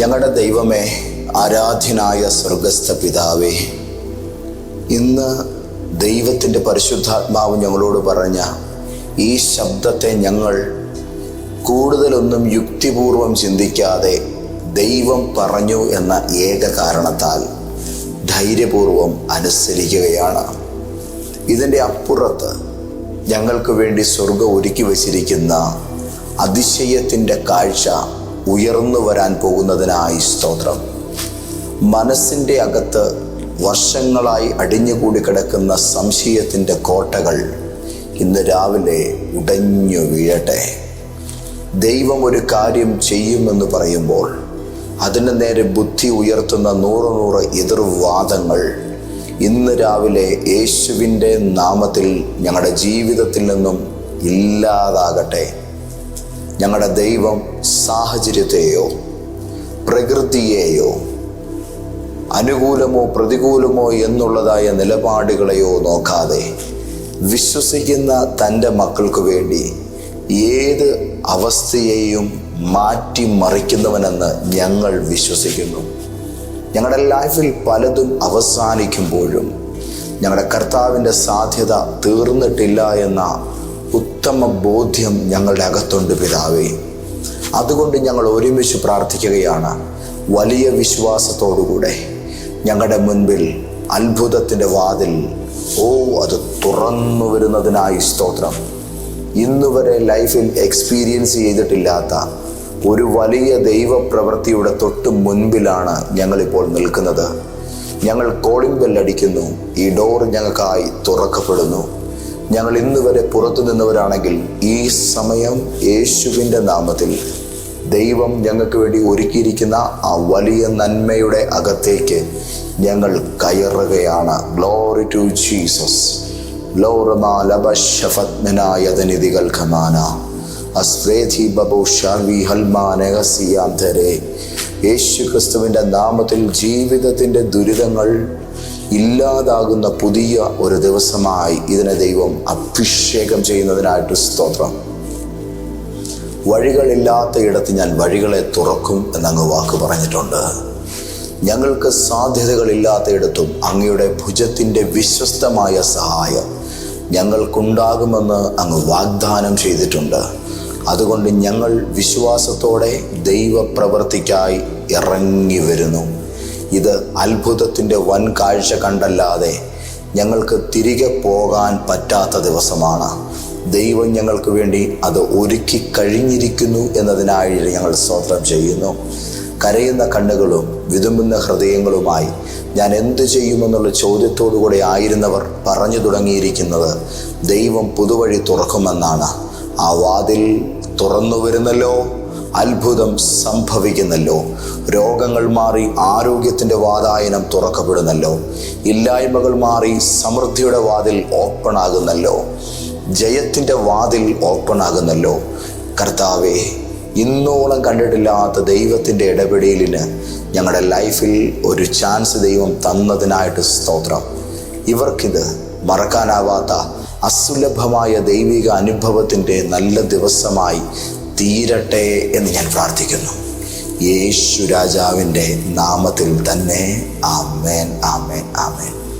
ഞങ്ങളുടെ ദൈവമേ ആരാധ്യനായ സ്വർഗസ്ഥ പിതാവേ ഇന്ന് ദൈവത്തിന്റെ പരിശുദ്ധാത്മാവ് ഞങ്ങളോട് പറഞ്ഞ ഈ ശബ്ദത്തെ ഞങ്ങൾ കൂടുതലൊന്നും യുക്തിപൂർവം ചിന്തിക്കാതെ ദൈവം പറഞ്ഞു എന്ന ഏക കാരണത്താൽ ധൈര്യപൂർവം അനുസരിക്കുകയാണ്. ഇതിന്റെ അപ്പുറത്ത് ഞങ്ങൾക്ക് വേണ്ടി സ്വർഗം ഒരുക്കി വച്ചിരിക്കുന്ന അതിശയത്തിന്റെ കാഴ്ച ഉയർന്നു വരാൻ പോകുന്നതിനായി സ്തോത്രം. മനസ്സിന്റെ അകത്ത് വർഷങ്ങളായി അടിഞ്ഞുകൂടി കിടക്കുന്ന സംശയത്തിന്റെ കോട്ടകൾ ഇന്ന് രാവിലെ ഉടഞ്ഞു വീഴട്ടെ. ദൈവം ഒരു കാര്യം ചെയ്യുമെന്ന് പറയുമ്പോൾ അതിന് നേരെ ബുദ്ധി ഉയർത്തുന്ന നൂറ് നൂറ് എതിർവാദങ്ങൾ ഇന്ന് രാവിലെ യേശുവിന്റെ നാമത്തിൽ ഞങ്ങളുടെ ജീവിതത്തിൽ നിന്നും ഇല്ലാതാകട്ടെ. ഞങ്ങളുടെ ദൈവം സാഹചര്യത്തെയോ പ്രകൃതിയെയോ അനുകൂലമോ പ്രതികൂലമോ എന്നുള്ളതായ നിലപാടുകളെയോ നോക്കാതെ വിശ്വസിക്കുന്ന തന്റെ മക്കൾക്ക് വേണ്ടി ഏത് അവസ്ഥയെയും മാറ്റിമറിക്കുന്നവനെന്ന് ഞങ്ങൾ വിശ്വസിക്കുന്നു. ഞങ്ങളുടെ ലൈഫിൽ പലതും അവസാനിക്കുമ്പോഴും ഞങ്ങളുടെ കർത്താവിന്റെ സാധ്യത തീർന്നിട്ടില്ല എന്ന ഉത്തമ ബോധ്യം ഞങ്ങളുടെ അകത്തുണ്ട് പിതാവേ. അതുകൊണ്ട് ഞങ്ങൾ ഒരുമിച്ച് പ്രാർത്ഥിക്കുകയാണ് വലിയ വിശ്വാസത്തോടുകൂടെ. ഞങ്ങളുടെ മുൻപിൽ അത്ഭുതത്തിന്റെ വാതിൽ ഓ അത് തുറന്നു വരുന്നതിനായി സ്തോത്രം. ഇന്നുവരെ ലൈഫിൽ എക്സ്പീരിയൻസ് ചെയ്തിട്ടില്ലാത്ത ഒരു വലിയ ദൈവപ്രവൃത്തിയുടെ തൊട്ട് മുൻപിലാണ് ഞങ്ങളിപ്പോൾ നിൽക്കുന്നത്. ഞങ്ങൾ കോളിംഗ് ബെല്ലടിക്കുന്നു. ഈ ഡോർ ഞങ്ങൾക്കായി തുറക്കപ്പെടുന്നു. ഞങ്ങൾ ഇന്ന് വരെ പുറത്തു നിന്നവരാണെങ്കിൽ ഈ സമയം യേശുവിന്റെ നാമത്തിൽ ദൈവം ഞങ്ങൾക്ക് വേണ്ടി ഒരുക്കിയിരിക്കുന്ന ആ വലിയ നന്മയുടെ അകത്തേക്ക് ഞങ്ങൾ കയറുകയാണ്. ഗ്ലോറി ടു ജീസസ് ലോറമാലബഷഫത്മനായതനിധികൾ യേശു ക്രിസ്തുവിന്റെ നാമത്തിൽ ജീവിതത്തിന്റെ ദുരിതങ്ങൾ ഇല്ലാതാകുന്ന പുതിയ ഒരു ദിവസമായി ഇതിനെ ദൈവം അഭിഷേകം ചെയ്യുന്നതിനായിട്ട് സ്തോത്രം. വഴികളില്ലാത്ത ഇടത്ത് ഞാൻ വഴികളെ തുറക്കും എന്നങ്ങ് വാക്ക് പറഞ്ഞിട്ടുണ്ട്. ഞങ്ങൾക്ക് സാധ്യതകളില്ലാത്ത ഇടത്തും അങ്ങയുടെ ഭുജത്തിന്റെ വിശ്വസ്തമായ സഹായം ഞങ്ങൾക്കുണ്ടാകുമെന്ന് അങ്ങ് വാഗ്ദാനം ചെയ്തിട്ടുണ്ട്. അതുകൊണ്ട് ഞങ്ങൾ വിശ്വാസത്തോടെ ദൈവപ്രവൃത്തിക്കായി ഇറങ്ങി വരുന്നു. ഇത് അത്ഭുതത്തിന്റെ വൻ കാഴ്ച കണ്ടല്ലാതെ ഞങ്ങൾക്ക് തിരികെ പോകാൻ പറ്റാത്ത ദിവസമാണ്. ദൈവം ഞങ്ങൾക്ക് വേണ്ടി അത് ഒരുക്കി കഴിഞ്ഞിരിക്കുന്നു എന്നതിനായി ഞങ്ങൾ സ്തോത്രം ചെയ്യുന്നു. കരയുന്ന കണ്ണുകളും വിതുമ്പുന്ന ഹൃദയങ്ങളുമായി ഞാൻ എന്ത് ചെയ്യുമെന്നുള്ള ചോദ്യത്തോടുകൂടെ ആയിരുന്നവർ പറഞ്ഞു തുടങ്ങിയിരിക്കുന്നത് ദൈവം പുതുവഴി തുറക്കുമെന്നാണ്. ആ വാതിൽ തുറന്നു വരുന്നല്ലോ അത്ഭുതം സംഭവിക്കുന്നല്ലോ. രോഗങ്ങൾ മാറി ആരോഗ്യത്തിന്റെ വാതായനം തുറക്കപ്പെടുന്നല്ലോ. ഇല്ലായ്മകൾ മാറി സമൃദ്ധിയുടെ വാതിൽ ഓപ്പൺ ആകുന്നല്ലോ ജയത്തിന്റെ വാതിൽ ഓപ്പൺ ആകുന്നല്ലോ കർത്താവെ ഇന്നോളം കണ്ടിട്ടില്ലാത്ത ദൈവത്തിന്റെ ഇടപെടലിന് ഞങ്ങളുടെ ലൈഫിൽ ഒരു ചാൻസ് ദൈവം തന്നതിനായിട്ട് സ്തോത്രം. ഇവർക്കിത് മറക്കാനാവാത്ത അസുലഭമായ ദൈവിക അനുഭവത്തിന്റെ നല്ല ദിവസമായി തീരട്ടെ എന്ന് ഞാൻ പ്രാർത്ഥിക്കുന്നു. യേശു രാജാവിന്റെ നാമത്തിൽ തന്നെ. ആമേൻ ആമേൻ ആമേൻ.